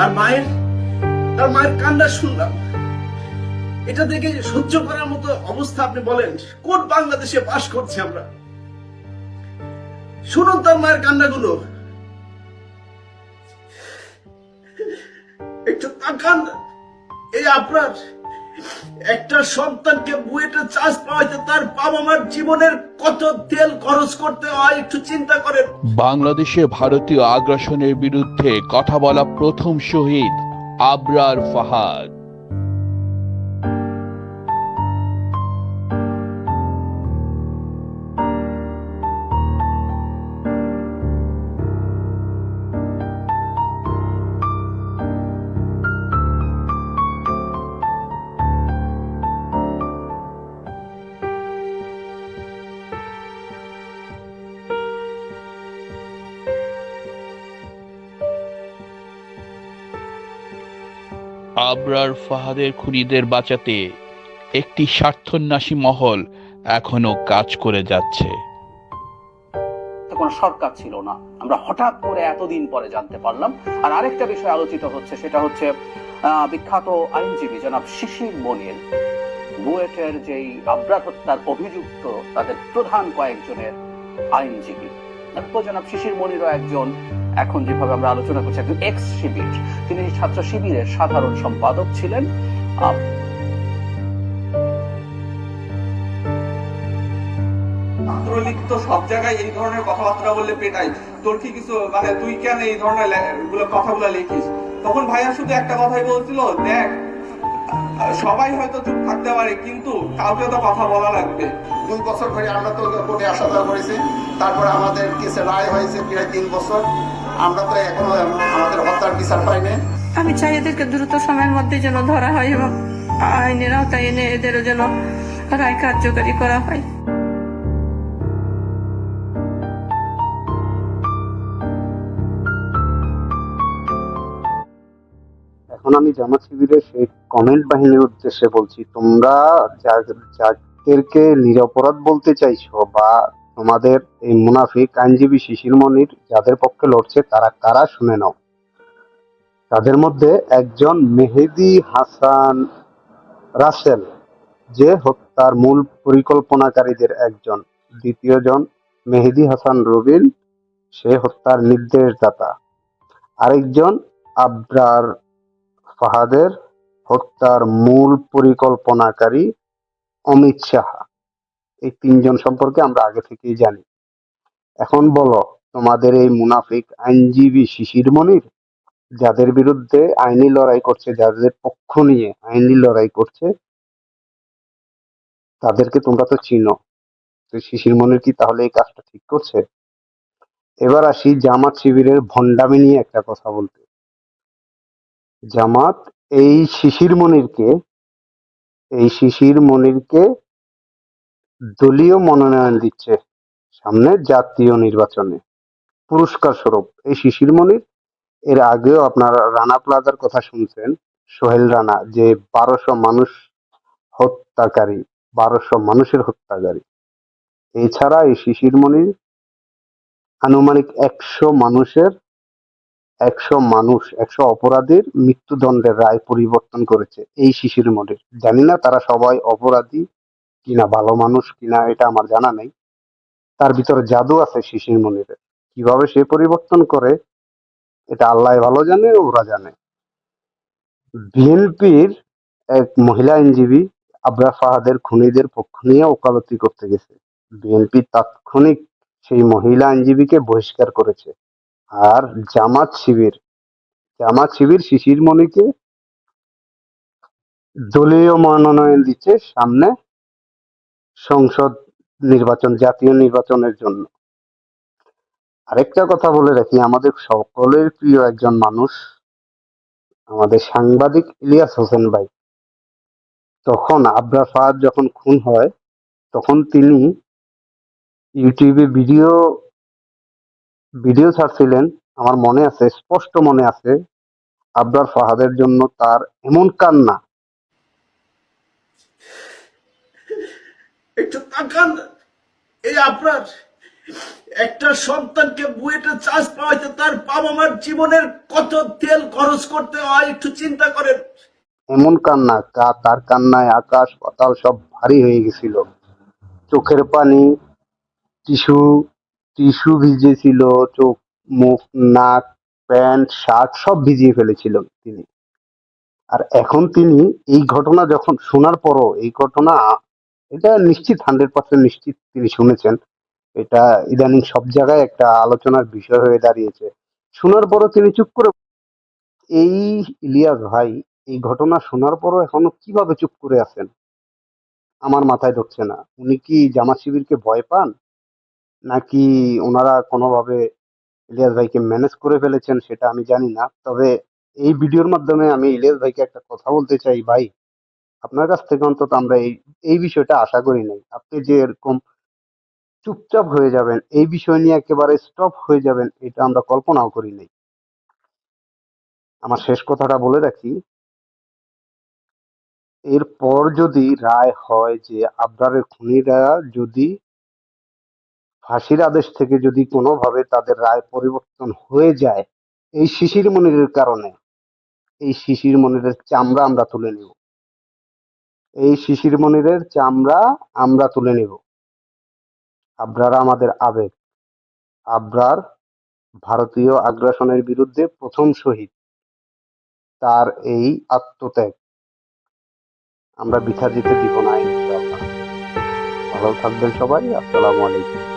তার মায়ের তার মায়ের কান্না শুনলাম। এটা দেখে সহ্য করার মতো অবস্থা আপনি বলেন, কোন বাংলাদেশে বাস করছি আমরা? শুনুন তার মায়ের কান্নাগুলো। একটু তাকান, এই আপনার একটা সন্তানকে বুয়েটে চাষ পাওয়াইতে তার বাবা মার জীবনের কত তেল খরচ করতে হয়, একটু চিন্তা করেন। বাংলাদেশে ভারতীয় আগ্রাসনের বিরুদ্ধে কথা বলা প্রথম শহীদ আবরার ফাহাদ। আবরার ফাহাদের খুনিদের বাঁচাতে একটি স্বার্থন্যাসী মহল এখনও কাজ করে যাচ্ছে। কোনো সরকার ছিল না। আমরা হঠাৎ করে এতদিন পরে জানতে পারলাম। আর আরেকটা বিষয় আলোচিত হচ্ছে, সেটা হচ্ছে বিখ্যাত আইনজীবী জনাব শিশির মনির। বুয়েটের যেই আবরার হত্যার অভিযুক্ত তাদের প্রধান কয়েকজনের আইনজীবী। জনাব শিশির মনিরও একজন। এখন যেভাবে আমরা আলোচনা করছি, একজন এক্স শিবির। তিনি ছাত্র শিবিরের সাধারণ সম্পাদক ছিলেন। তো সব জায়গায় এই ধরনের কথাবার্তা বললে পেটাই তোর কি কিছু মানে তুই কেন এই ধরনেরগুলো কথাগুলো লিখিস? তখন ভাইয়া শুধু একটা কথাই বলছিল, দেখ সবাই হয়তো চুপ থাকতে পারে কিন্তু কাউকে তো কথা বলা লাগবে। দুই বছর ধরে আমরা তো কোর্টে আসা যাওয়া করেছি। তারপরে আমাদের কেসে রায় হয়েছে প্রায় তিন বছর। আমরা তো এখনও আমাদের হত্যার বিচার পাইনি আমি চাই এদেরকে দ্রুত সময়ের মধ্যে যেন ধরা হয় এবং আইনের আওতায় এনে এদেরও যেন রায় কার্যকারী করা হয়। এখন আমি জামাত শিবিরের সেই কমেন্ট বাহিনীর উদ্দেশ্যে বলছি, তোমরা যাদেরকে নিরপরাধ বলতে চাইছো বা তোমাদের এই মুনাফিক আইনজীবী শিশির মনির যাদের পক্ষে লড়ছে, তারা কারা শুনে নাও। তাদের মধ্যে একজন মেহেদি হাসান রাসেল, যে হত্যার মূল পরিকল্পনাকারীদের একজন। দ্বিতীয় জন মেহেদি হাসান রবিন, সে হত্যার নির্দেশদাতা। আরেকজন আবরার ফাহাদের হত্যার মূল পরিকল্পনাকারী অমিত সাহা এই তিনজন সম্পর্কে আমরা আগে থেকেই জানি। এখন বলো, তোমাদের এই মুনাফিক আইনজীবী শিশির মনির, যাদের বিরুদ্ধে আইনি লড়াই করছে, যাদের পক্ষ নিয়ে আইনি লড়াই করছে, তাদেরকে তোমরা তো চিনো। শিশির মনির কি তাহলে এই কাজটা ঠিক করছে? এবার আসি জামাত শিবিরের ভণ্ডামি নিয়ে একটা কথা বলতে। জামাত এই শিশির মনিরকে, এই শিশির মনিরকে দলীয় মনোনয়ন দিচ্ছে সামনে জাতীয় নির্বাচনে। পুরস্কার স্বরূপ। এই শিশির মনির, এর আগেও আপনারা রানা প্লাজার কথা শুনছেন, সোহেল রানা, যে বারোশো মানুষ হত্যাকারী, বারোশো মানুষের হত্যাকারী। এছাড়া এই শিশির মনির আনুমানিক একশো মানুষের একশো মানুষ, একশো অপরাধীর মৃত্যুদণ্ডের রায় পরিবর্তন করেছে এই শিশির মনির জানি না তারা সবাই অপরাধী কিনা, ভালো মানুষ কিনা, এটা আমার জানা নেই। তার ভিতরে জাদু আছে শিশির মনিরের। কীভাবে সে পরিবর্তন করে, এটা আল্লাহ ভালো জানে, ওরা জানে। বিএনপির এক মহিলা আইনজীবী আবরা ফাহাদের খুনিদের পক্ষ নিয়ে ওকালতি করতে গেছে। বিএনপি তাৎক্ষণিক সেই মহিলা আইনজীবীকে বহিষ্কার করেছে। আর জামাত শিবির। জামাত শিবির শিশির মণিকে দলীয় মনোনয়ন দিচ্ছে সামনে সংসদ নির্বাচন, জাতীয় নির্বাচনের জন্য। আরেকটা কথা বলে রাখি, আমাদের সকলের প্রিয় একজন মানুষ আমাদের সাংবাদিক ইলিয়াস হোসেন ভাই। তখন আবরা ফাহাদ যখন খুন হয়, তখন তিনি ইউটিউবে ভিডিও ভিডিও ছাড়ছিলেন আমার মনে আছে স্পষ্ট মনে আছে আবরার ফাহাদের জন্য তার এমন কান্না। একটু তাকান এই আপনার একটা সন্তানকে বুয়েটে চান্স পাওয়াইতে তার বাবা মার জীবনের কত তেল খরচ করতে হয় একটু চিন্তা করেন। এমন কান্না কা তার কান্নায় আকাশ পাতাল সব ভারী হয়ে গেছিল। চোখের পানি টিস্যু টিস্যু ভিজেছিল চোখ, মুখ, নাক, প্যান্ট, শার্ট সব ভিজিয়ে ফেলেছিল তিনি। আর এখন তিনি এই ঘটনা যখন শোনার পরও, এই ঘটনা, এটা নিশ্চিত, হান্ড্রেড পার্সেন্ট নিশ্চিত তিনি শুনেছেন। এটা ইদানিং সব জায়গায় একটা আলোচনার বিষয় হয়ে দাঁড়িয়েছে। শোনার পরও তিনি চুপ করে এই ইলিয়াস ভাই, এই ঘটনা শোনার পরও এখনও কীভাবে চুপ করে আছেন? আমার মাথায় ঢুকছে না। উনি কি জামা শিবিরকে ভয় পান? নাকি ওনারা কোনোভাবে ইলিয়াস ভাইকে ম্যানেজ করে ফেলেছেন সেটা আমি জানি না। তবে এই ভিডিওর মাধ্যমে আমি ইলিয়াস ভাইকে একটা কথা বলতে চাই, ভাই। আপনার কাছ থেকে অন্তত আমরা এই এই বিষয়টা আশা করি নাই। আপনি যে এরকম চুপচাপ হয়ে যাবেন, এই বিষয় নিয়ে একেবারে স্টপ হয়ে যাবেন, এটা আমরা কল্পনাও করি নাই। আমার শেষ কথাটা বলে রাখি। এরপর যদি রায় হয় যে আবদারের খুনিরা যদি ফাঁসির আদেশ থেকে যদি কোনোভাবে তাদের রায় পরিবর্তন হয়ে যায়, এই শিশির মনিরের কারণে, এই শিশির মনিরের চামড়া আমরা তুলে নেব। এই শিশির মনিরের চামড়া আমরা তুলে নেব। আবরার আমাদের আবেগ। আবরার ভারতীয় আগ্রাসনের বিরুদ্ধে প্রথম শহীদ। তার এই আত্মত্যাগ। আমরা বৃথা যেতে দিব না ভালো থাকবেন সবাই, আসসালামু আলাইকুম।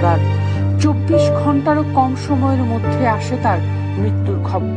আপনার চব্বিশ ঘন্টারও কম সময়ের মধ্যে আসে তার মৃত্যুর খবর।